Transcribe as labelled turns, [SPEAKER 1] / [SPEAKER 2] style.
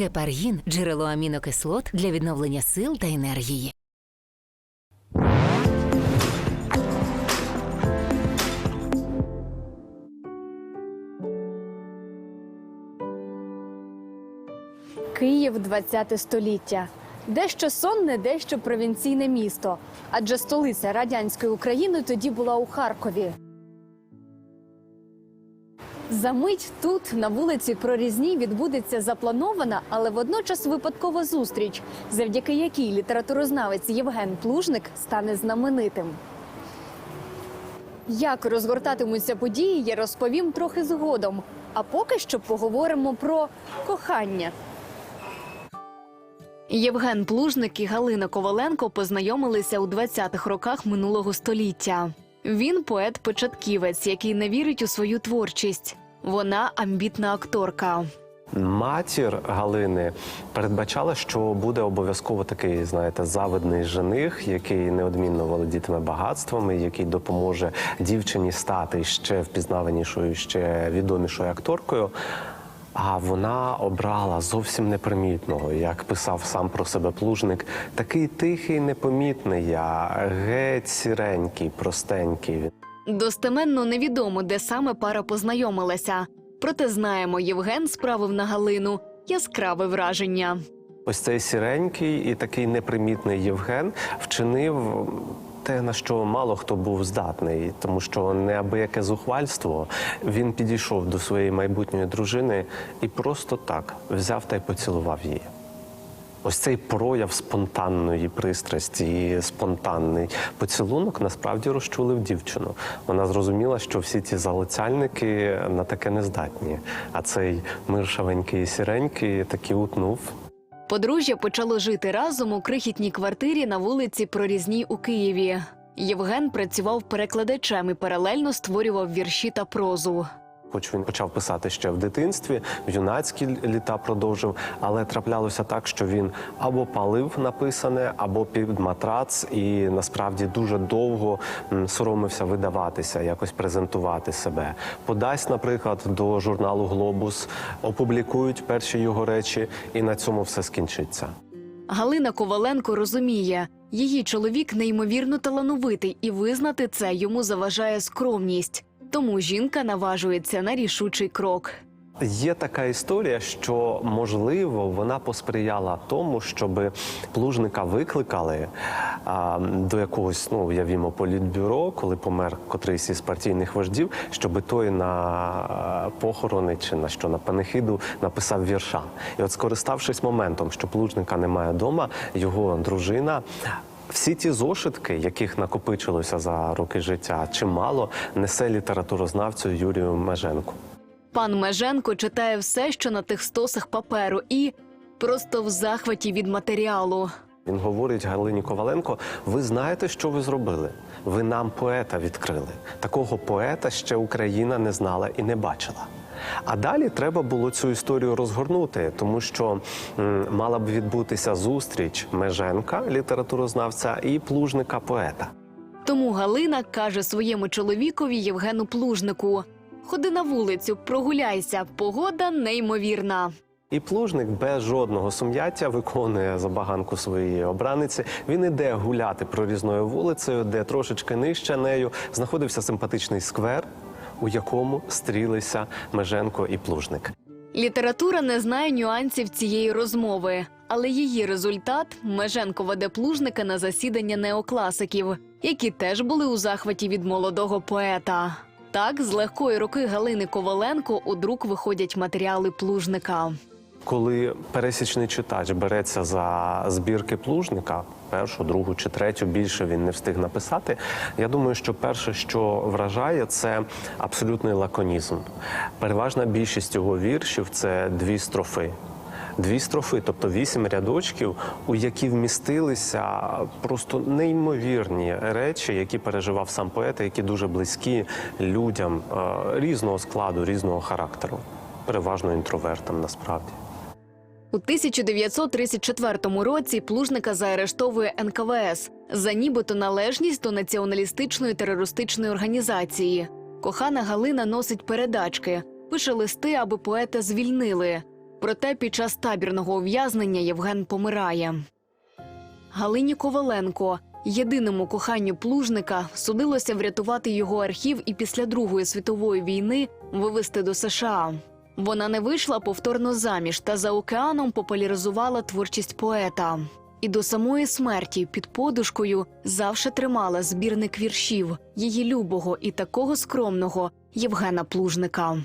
[SPEAKER 1] Гепаргін джерело амінокислот для відновлення сил та енергії.
[SPEAKER 2] Київ 20 століття. Дещо сонне, дещо провінційне місто. Адже столиця радянської України тоді була у Харкові. За мить тут, на вулиці Прорізній, відбудеться запланована, але водночас випадкова зустріч, завдяки якій літературознавець Євген Плужник стане знаменитим. Як розгортатимуться події, я розповім трохи згодом. А поки що поговоримо про кохання. Євген Плужник і Галина Коваленко познайомилися у 20-х роках минулого століття. Він поет-початківець, який не вірить у свою творчість. Вона амбітна акторка.
[SPEAKER 3] Матір Галини передбачала, що буде обов'язково такий, знаєте, завидний жених, який неодмінно володітиме багатствами, який допоможе дівчині стати ще впізнаванішою, ще відомішою акторкою. А вона обрала зовсім непримітного, як писав сам про себе плужник, такий тихий, непомітний, а геть сіренький, простенький.
[SPEAKER 2] Достеменно невідомо, де саме пара познайомилася. Проте знаємо, Євген справив на Галину яскраве враження.
[SPEAKER 3] Ось цей сіренький і такий непримітний Євген вчинив те, на що мало хто був здатний, тому що неабияке зухвальство він підійшов до своєї майбутньої дружини і просто так взяв та й поцілував її. Ось цей прояв спонтанної пристрасті і спонтанний поцілунок насправді розчулив дівчину. Вона зрозуміла, що всі ці залицяльники на таке не здатні. А цей миршавенький і сіренький таки утнув.
[SPEAKER 2] Подружжя почало жити разом у крихітній квартирі на вулиці Прорізній у Києві. Євген працював перекладачем і паралельно створював вірші та прозу.
[SPEAKER 3] Хоч він почав писати ще в дитинстві, в юнацькі літа продовжив, але траплялося так, що він або палив написане, або під матрац, і насправді дуже довго соромився видаватися, якось презентувати себе. Подасть, наприклад, до журналу Глобус, опублікують перші його речі, і на цьому все скінчиться.
[SPEAKER 2] Галина Коваленко розуміє, її чоловік неймовірно талановитий, і визнати це йому заважає скромність. Тому жінка наважується на рішучий крок.
[SPEAKER 3] Є така історія, що можливо вона посприяла тому, щоб плужника викликали а, до якогось, ну уявімо, політбюро, коли помер котрийсь із партійних вождів, щоб той на похорони чи на що на панихиду написав вірша. І от, скориставшись моментом, що плужника немає вдома, його дружина. Всі ті зошитки, яких накопичилося за роки життя, чимало несе літературознавцю Юрію Меженку.
[SPEAKER 2] Пан Меженко читає все, що на тих стосах паперу, і просто в захваті від матеріалу.
[SPEAKER 3] Він говорить Галині Коваленко: ви знаєте, що ви зробили? Ви нам поета відкрили. Такого поета ще Україна не знала і не бачила. А далі треба було цю історію розгорнути, тому що м, мала б відбутися зустріч Меженка, літературознавця, і плужника поета.
[SPEAKER 2] Тому Галина каже своєму чоловікові Євгену Плужнику: Ходи на вулицю, прогуляйся, погода неймовірна.
[SPEAKER 3] І плужник без жодного сум'яття виконує забаганку своєї обраниці. Він іде гуляти прорізною вулицею, де трошечки нижче нею знаходився симпатичний сквер, у якому стрілися Меженко і плужник.
[SPEAKER 2] Література не знає нюансів цієї розмови, але її результат Меженко веде плужника на засідання неокласиків, які теж були у захваті від молодого поета. Так, з легкої руки Галини Коваленко у друк виходять матеріали плужника.
[SPEAKER 3] Коли пересічний читач береться за збірки плужника, першу, другу чи третю, більше він не встиг написати. Я думаю, що перше, що вражає, це абсолютний лаконізм. Переважна більшість його віршів це дві строфи. Дві строфи, тобто вісім рядочків, у які вмістилися просто неймовірні речі, які переживав сам поет, які дуже близькі людям е, різного складу, різного характеру, переважно інтровертам насправді.
[SPEAKER 2] У 1934 році плужника заарештовує НКВС за нібито належність до націоналістичної терористичної організації. Кохана Галина носить передачки, пише листи, аби поета звільнили. Проте під час табірного ув'язнення Євген помирає. Галині Коваленко, єдиному коханню плужника, судилося врятувати його архів і після Другої світової війни вивезти до США. Вона не вийшла повторно заміж та за океаном популяризувала творчість поета. І до самої смерті під подушкою завше тримала збірник віршів її любого і такого скромного Євгена Плужника.